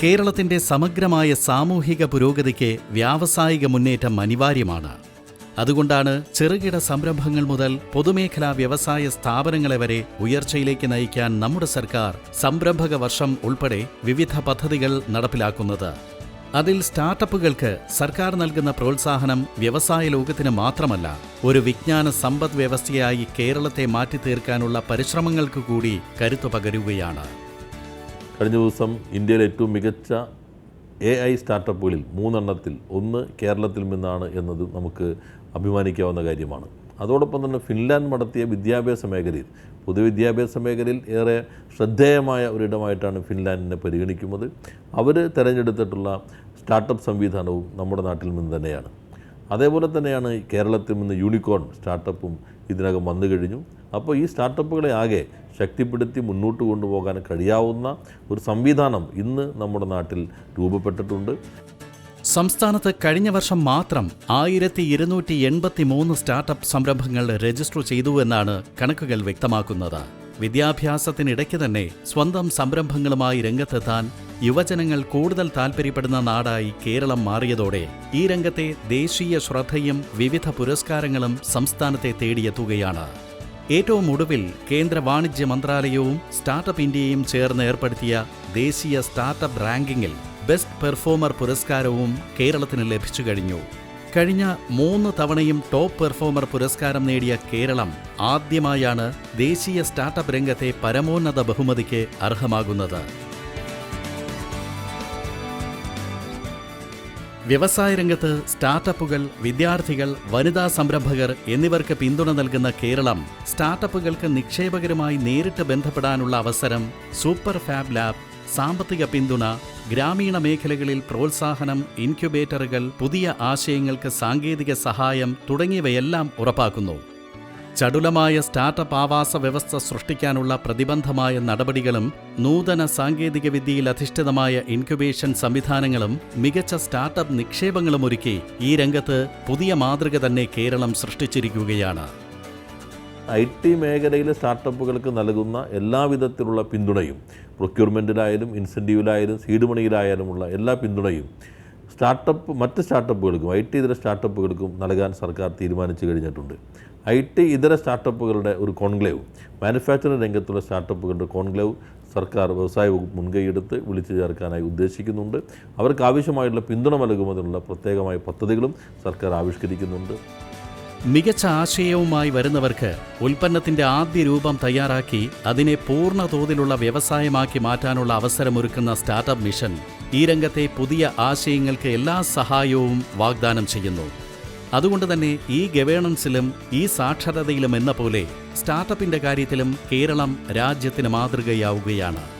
കേരളത്തിന്റെ സമഗ്രമായ സാമൂഹിക പുരോഗതിക്ക് വ്യാവസായിക മുന്നേറ്റം അനിവാര്യമാണ്. അതുകൊണ്ടാണ് ചെറുകിട സംരംഭങ്ങൾ മുതൽ പൊതുമേഖലാ വ്യവസായ സ്ഥാപനങ്ങളെ വരെ ഉയർച്ചയിലേക്ക് നയിക്കാൻ നമ്മുടെ സർക്കാർ സംരംഭക വർഷം ഉൾപ്പെടെ വിവിധ പദ്ധതികൾ നടപ്പിലാക്കുന്നത്. അതിൽ സ്റ്റാർട്ടപ്പുകൾക്ക് സർക്കാർ നൽകുന്ന പ്രോത്സാഹനം വ്യവസായ ലോകത്തിന് മാത്രമല്ല ഒരു വിജ്ഞാന സമ്പദ് വ്യവസ്ഥയായി കേരളത്തെ മാറ്റിത്തീർക്കാനുള്ള പരിശ്രമങ്ങൾക്ക് കൂടി കരുത്തു പകരുകയാണ് കഴിഞ്ഞ ദിവസം ഇന്ത്യയിലെ ഏറ്റവും മികച്ച എ ഐ സ്റ്റാർട്ടപ്പുകളിൽ മൂന്നെണ്ണത്തിൽ ഒന്ന് കേരളത്തിൽ നിന്നാണ് എന്നത് നമുക്ക് അഭിമാനിക്കാവുന്ന കാര്യമാണ്. അതോടൊപ്പം തന്നെ ഫിൻലാൻഡ് നടത്തിയ വിദ്യാഭ്യാസ മേഖലയിൽ പൊതുവിദ്യാഭ്യാസ മേഖലയിൽ ഏറെ ശ്രദ്ധേയമായ ഒരിടമായിട്ടാണ് ഫിൻലാൻഡിനെ പരിഗണിക്കുന്നത്. അവർ തിരഞ്ഞെടുത്തിട്ടുള്ള സ്റ്റാർട്ടപ്പ് സംവിധാനവും നമ്മുടെ നാട്ടിൽ നിന്ന് തന്നെയാണ്. അതേപോലെ തന്നെയാണ് കേരളത്തിൽ നിന്ന് യൂണിക്കോൺ സ്റ്റാർട്ടപ്പും ഇതിനകം വന്നു കഴിഞ്ഞു. അപ്പോൾ ഈ സ്റ്റാർട്ടപ്പുകളെ ആകെ ശക്തിപ്പെടുത്തി മുന്നോട്ട് കൊണ്ടുപോകാൻ കഴിയാവുന്ന ഒരു സംവിധാനം ഇന്ന് നമ്മുടെ നാട്ടിൽ രൂപപ്പെട്ടിട്ടുണ്ട്. സംസ്ഥാനത്ത് കഴിഞ്ഞ വർഷം മാത്രം ആയിരത്തി ഇരുന്നൂറ്റി എൺപത്തി മൂന്ന് സ്റ്റാർട്ടപ്പ് സംരംഭങ്ങൾ രജിസ്റ്റർ ചെയ്തു എന്നാണ് കണക്കുകൾ വ്യക്തമാക്കുന്നത്. വിദ്യാഭ്യാസത്തിനിടയ്ക്ക് തന്നെ സ്വന്തം സംരംഭങ്ങളുമായി രംഗത്തെത്താൻ യുവജനങ്ങൾ കൂടുതൽ താൽപ്പര്യപ്പെടുന്ന നാടായി കേരളം മാറിയതോടെ ഈ രംഗത്തെ ദേശീയ ശ്രദ്ധയും വിവിധ പുരസ്കാരങ്ങളും സംസ്ഥാനത്തെ തേടിയെത്തുകയാണ്. ഏറ്റവും ഒടുവിൽ കേന്ദ്ര വാണിജ്യ മന്ത്രാലയവും സ്റ്റാർട്ടപ്പ് ഇന്ത്യയും ചേർന്ന് ഏർപ്പെടുത്തിയ ദേശീയ സ്റ്റാർട്ടപ്പ് റാങ്കിങ്ങിൽ ബെസ്റ്റ് പെർഫോമർ പുരസ്കാരവും കേരളത്തിന് ലഭിച്ചു കഴിഞ്ഞു. കഴിഞ്ഞ മൂന്ന് തവണയും ടോപ്പ് പെർഫോമർ പുരസ്കാരം നേടിയ കേരളം ആദ്യമായാണ് ദേശീയ സ്റ്റാർട്ടപ്പ് രംഗത്തെ പരമോന്നത ബഹുമതിക്ക് അർഹമാകുന്നത്. വ്യവസായ രംഗത്ത് സ്റ്റാർട്ടപ്പുകൾ വിദ്യാർത്ഥികൾ വനിതാ സംരംഭകർ എന്നിവർക്ക് പിന്തുണ നൽകുന്ന കേരളം സ്റ്റാർട്ടപ്പുകൾക്ക് നിക്ഷേപകരുമായി നേരിട്ട് ബന്ധപ്പെടാനുള്ള അവസരം സൂപ്പർ ഫാബ് ലാബ് സാമ്പത്തിക പിന്തുണ ഗ്രാമീണ മേഖലകളിൽ പ്രോത്സാഹനം ഇൻക്യുബേറ്ററുകൾ പുതിയ ആശയങ്ങൾക്ക് സാങ്കേതിക സഹായം തുടങ്ങിയവയെല്ലാം ഉറപ്പാക്കുന്നു. ചടുലമായ സ്റ്റാർട്ടപ്പ് ആവാസ വ്യവസ്ഥ സൃഷ്ടിക്കാനുള്ള പ്രതിബന്ധമായ നടപടികളും നൂതന സാങ്കേതികവിദ്യയിൽ അധിഷ്ഠിതമായ ഇൻക്യുബേഷൻ സംവിധാനങ്ങളും മികച്ച സ്റ്റാർട്ടപ്പ് നിക്ഷേപങ്ങളും ഒരുക്കി ഈ രംഗത്ത് പുതിയ മാതൃക തന്നെ കേരളം സൃഷ്ടിച്ചിരിക്കുകയാണ്. ഐ ടി മേഖലയിലെ സ്റ്റാർട്ടപ്പുകൾക്ക് നൽകുന്ന എല്ലാവിധത്തിലുള്ള പിന്തുണയും പ്രൊക്യൂർമെന്റിലായാലും ഇൻസെന്റീവിലായാലും സീഡ് മണിയിലായാലുമുള്ള എല്ലാ പിന്തുണയും സ്റ്റാർട്ടപ്പ് മറ്റ് സ്റ്റാർട്ടപ്പുകൾക്കും ഐ ടി ഇതര സ്റ്റാർട്ടപ്പുകൾക്കും നൽകാൻ സർക്കാർ തീരുമാനിച്ചു കഴിഞ്ഞിട്ടുണ്ട്. ഐ ടി ഇതര സ്റ്റാർട്ടപ്പുകളുടെ ഒരു കോൺക്ലേവ് മാനുഫാക്ചറിംഗ് രംഗത്തുള്ള സ്റ്റാർട്ടപ്പുകളുടെ കോൺക്ലേവ് സർക്കാർ വ്യവസായ വകുപ്പ് മുൻകൈയെടുത്ത് വിളിച്ചു ചേർക്കാനായി ഉദ്ദേശിക്കുന്നുണ്ട്. അവർക്ക് ആവശ്യമായിട്ടുള്ള പിന്തുണ നൽകുന്നതിനുള്ള പ്രത്യേകമായ പദ്ധതികളും സർക്കാർ ആവിഷ്കരിക്കുന്നുണ്ട്. മികച്ച ആശയവുമായി വരുന്നവർക്ക് ഉൽപ്പന്നത്തിന്റെ ആദ്യ രൂപം തയ്യാറാക്കി അതിനെ പൂർണ തോതിലുള്ള വ്യവസായമാക്കി മാറ്റാനുള്ള അവസരമൊരുക്കുന്ന സ്റ്റാർട്ടപ്പ് മിഷൻ ഈ രംഗത്തെ പുതിയ ആശയങ്ങൾക്ക് എല്ലാ സഹായവും വാഗ്ദാനം ചെയ്യുന്നു. അതുകൊണ്ട് തന്നെ ഈ ഗവേണൻസിലും ഈ സാക്ഷരതയിലും എന്ന പോലെ സ്റ്റാർട്ടപ്പിന്റെ കാര്യത്തിലും കേരളം രാജ്യത്തിന് മാതൃകയാവുകയാണ്.